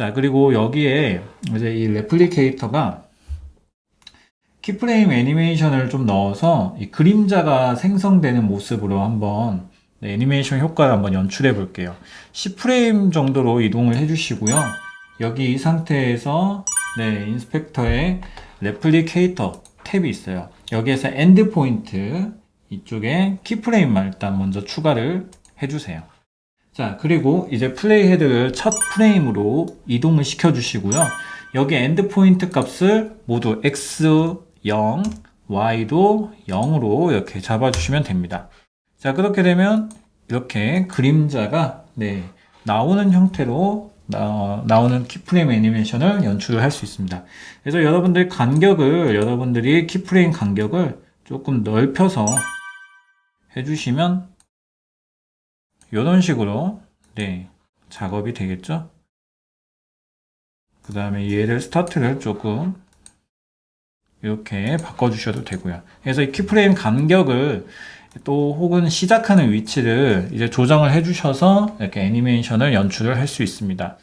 자, 그리고 여기에 이제 이 레플리케이터가 키프레임 애니메이션을 좀 넣어서 이 그림자가 생성되는 모습으로 한번 네, 애니메이션 효과를 한번 연출해 볼게요. 10프레임 정도로 이동을 해 주시고요. 여기 이 상태에서 네, 인스펙터에 레플리케이터 탭이 있어요. 여기에서 엔드 포인트 이쪽에 키프레임만 일단 먼저 추가를 해 주세요. 자, 그리고 이제 플레이 헤드를 첫 프레임으로 이동을 시켜 주시고요. 여기 엔드 포인트 값을 모두 x 0, y도 0으로 이렇게 잡아 주시면 됩니다. 자, 그렇게 되면 이렇게 그림자가 네, 나오는 형태로 나, 나오는 키프레임 애니메이션을 연출을 할 수 있습니다. 그래서 여러분들 간격을 여러분들이 키프레임 간격을 조금 넓혀서 해주시면 이런 식으로 네 작업이 되겠죠. 그 다음에 얘를 스타트를 조금 이렇게 바꿔주셔도 되고요. 그래서 이 키프레임 간격을 또 혹은 시작하는 위치를 이제 조정을 해주셔서 이렇게 애니메이션을 연출을 할 수 있습니다.